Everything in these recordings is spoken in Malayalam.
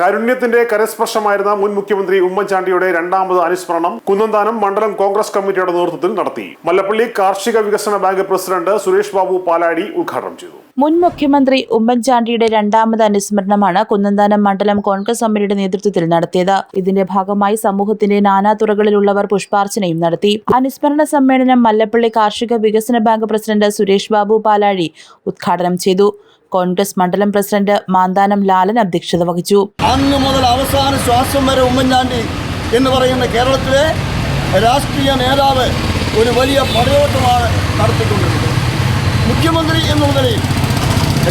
കാരുണ്യത്തിന്റെ കരസ്പർശമായിരുന്ന മുൻ മുഖ്യമന്ത്രി ഉമ്മൻചാണ്ടിയുടെ രണ്ടാമത് അനുസ്മരണം കുന്നന്താനം മണ്ഡലം കോൺഗ്രസ് കമ്മിറ്റിയുടെ നേതൃത്വത്തിൽ നടത്തി. മല്ലപ്പള്ളി കാർഷിക വികസന ബാങ്ക് പ്രസിഡന്റ് സുരേഷ് ബാബു പാലാടി ഉദ്ഘാടനം ചെയ്തു. മുൻ മുഖ്യമന്ത്രി ഉമ്മൻചാണ്ടിയുടെ രണ്ടാമത് അനുസ്മരണമാണ് കുന്നന്താനം മണ്ഡലം കോൺഗ്രസ് കമ്മിറ്റിയുടെ നേതൃത്വത്തിൽ നടത്തിയത്. ഇതിന്റെ ഭാഗമായി സമൂഹത്തിന്റെ നാനാതുറകളിലുള്ളവർ പുഷ്പാർച്ചനയും നടത്തി. അനുസ്മരണ സമ്മേളനം മല്ലപ്പള്ളി കാർഷിക വികസന ബാങ്ക് പ്രസിഡന്റ് സുരേഷ് ബാബു പാലാഴി ഉദ്ഘാടനം ചെയ്തു. കോൺഗ്രസ് മണ്ഡലം പ്രസിഡന്റ് മാന്താനം ലാലൻ അധ്യക്ഷത വഹിച്ചു. അന്ന് മുതൽ അവസാന ശ്വാസം വരെ ഉമ്മൻചാണ്ടി എന്ന് പറയുന്ന കേരളത്തിലെ രാഷ്ട്രീയ നേതാവ് ഒരു വലിയ പടയോട്ടമാണ് നടത്തിക്കൊണ്ടിരുന്നത്. മുഖ്യമന്ത്രി എന്നുള്ള നിലയിൽ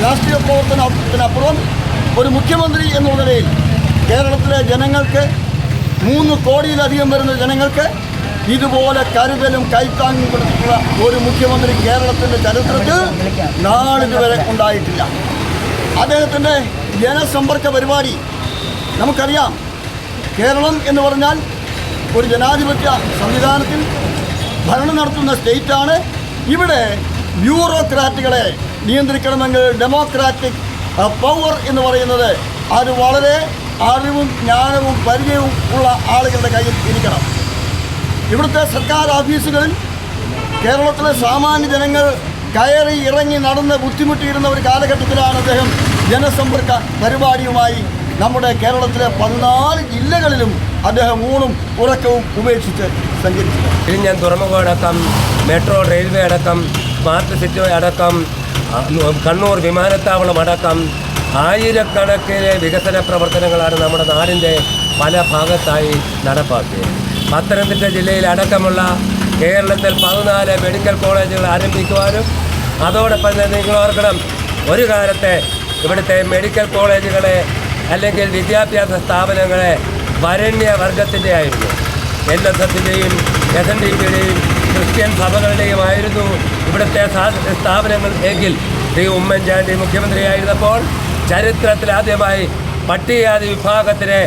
രാഷ്ട്രീയ പ്രവർത്തനത്തിനപ്പുറം ഒരു മുഖ്യമന്ത്രി എന്നുള്ള നിലയിൽ കേരളത്തിലെ ജനങ്ങൾക്ക് മൂന്ന് കോടിയിലധികം വരുന്ന ജനങ്ങൾക്ക് ഇതുപോലെ കരുതലും കൈത്താങ്ങും കൊടുത്തിട്ടുള്ള ഒരു മുഖ്യമന്ത്രി കേരളത്തിന്റെ ചരിത്രത്തിൽ നാളിതുവരെ ഉണ്ടായിട്ടില്ല. അദ്ദേഹത്തിന്റെ ജനസമ്പർക്ക പരിപാടി നമുക്കറിയാം. കേരളം എന്ന് പറഞ്ഞാൽ ഒരു ജനാധിപത്യ സംവിധാനത്തിൽ ഭരണം നടത്തുന്ന സ്റ്റേറ്റാണ്. ഇവിടെ ബ്യൂറോക്രാറ്റുകളെ നിയന്ത്രിക്കണമെങ്കിൽ ഡെമോക്രാറ്റിക് പവർ എന്ന് പറയുന്നത് അത് വളരെ അറിവും ജ്ഞാനവും പരിചയവും ഉള്ള ആളുകളുടെ കയ്യിൽ ഇരിക്കണം. ഇവിടുത്തെ സർക്കാർ ഓഫീസുകളിൽ കേരളത്തിലെ സാമാന്യ ജനങ്ങൾ കയറി ഇറങ്ങി നടന്ന് ബുദ്ധിമുട്ടിയിരുന്ന ഒരു കാലഘട്ടത്തിലാണ് അദ്ദേഹം ജനസമ്പർക്ക പരിപാടിയുമായി നമ്മുടെ കേരളത്തിലെ പതിനാല് ജില്ലകളിലും അദ്ദേഹം ഊണും ഉറക്കവും ഉപേക്ഷിച്ച് സഞ്ചരിച്ചത് വിഴിഞ്ഞം തുറമുഖം അടക്കം മെട്രോ റെയിൽവേ അടക്കം സ്മാർട്ട് സിറ്റി അടക്കം കണ്ണൂർ വിമാനത്താവളം അടക്കം ആയിരക്കണക്കിന് വികസന പ്രവർത്തനങ്ങളാണ് നമ്മുടെ നാടിന്റെ പല ഭാഗത്തായി നടപ്പാക്കിയത്. പത്തനംതിട്ട ജില്ലയിൽ അടക്കമുള്ള കേരളത്തിൽ പതിനാല് മെഡിക്കൽ കോളേജുകൾ ആരംഭിക്കുവാനും അതോടൊപ്പം തന്നെ നിങ്ങൾ ഓർക്കണം ഒരു കാലത്തെ ഇവിടുത്തെ മെഡിക്കൽ കോളേജുകളെ അല്ലെങ്കിൽ വിദ്യാഭ്യാസ സ്ഥാപനങ്ങളെ വരണ്യ വർഗത്തിന്റെ ആയിരുന്നു. എൻ എസ് എസിന്റെയും എസ് എൻ ഡി പിയുടെയും ക്രിസ്ത്യൻ സഭകളുടെയുമായിരുന്നു ഇവിടുത്തെ സ്ഥാപനങ്ങൾ എങ്കിൽ. ശ്രീ ഉമ്മൻചാണ്ടി മുഖ്യമന്ത്രിയായിരുന്നപ്പോൾ ചരിത്രത്തിൽ ആദ്യമായി പട്ടികജാതി വിഭാഗത്തിന്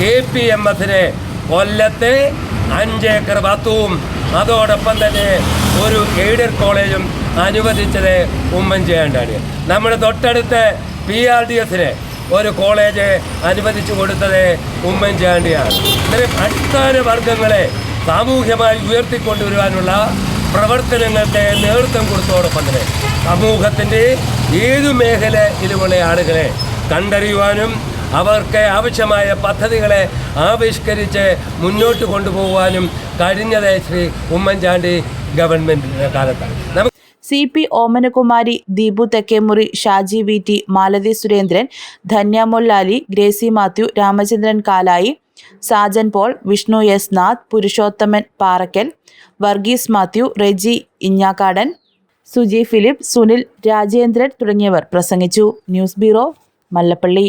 കെ പി എം എസിനെ കൊല്ലത്തെ അഞ്ചേക്കർ വസ്തുവും അതോടൊപ്പം തന്നെ ഒരു എയ്ഡഡ് കോളേജും അനുവദിച്ചത് ഉമ്മൻചാണ്ടിയാണ് നമ്മുടെ തൊട്ടടുത്ത് പി ആർ ഡി എസിന് ഒരു കോളേജ് അനുവദിച്ചു കൊടുത്തത് ഉമ്മൻചാണ്ടിയാണ് ഇത്രയും അടിസ്ഥാന വർഗങ്ങളെ സാമൂഹ്യമായി ഉയർത്തിക്കൊണ്ടുവരുവാനുള്ള പ്രവർത്തനങ്ങൾക്ക് നേതൃത്വം കൊടുത്തോടൊപ്പം തന്നെ സമൂഹത്തിന്റെ ഏതു മേഖലയിലുമുള്ള ആളുകളെ കണ്ടറിയുവാനും അവർക്ക് ആവശ്യമായ പദ്ധതികളെ ആവിഷ്കരിച്ച് മുന്നോട്ട് കൊണ്ടുപോകുവാനും കഴിഞ്ഞത് ശ്രീ ഉമ്മൻചാണ്ടി ഗവൺമെന്റിന്റെ കാലത്താണ്. C P Omanakumari Deepu Thekkemuri Shaji V T Malathi Surendran Dhanya Mollali Gracy Mathew Ramachandran Kalayi Sajan Paul Vishnu S Nath Purushothaman Parakkal Varghese Mathew Reji Injakadan Suji Philip Sunil Rajendran തുടങ്ങിയവർ പ്രസംഗിച്ചു. News bureau Mallappally.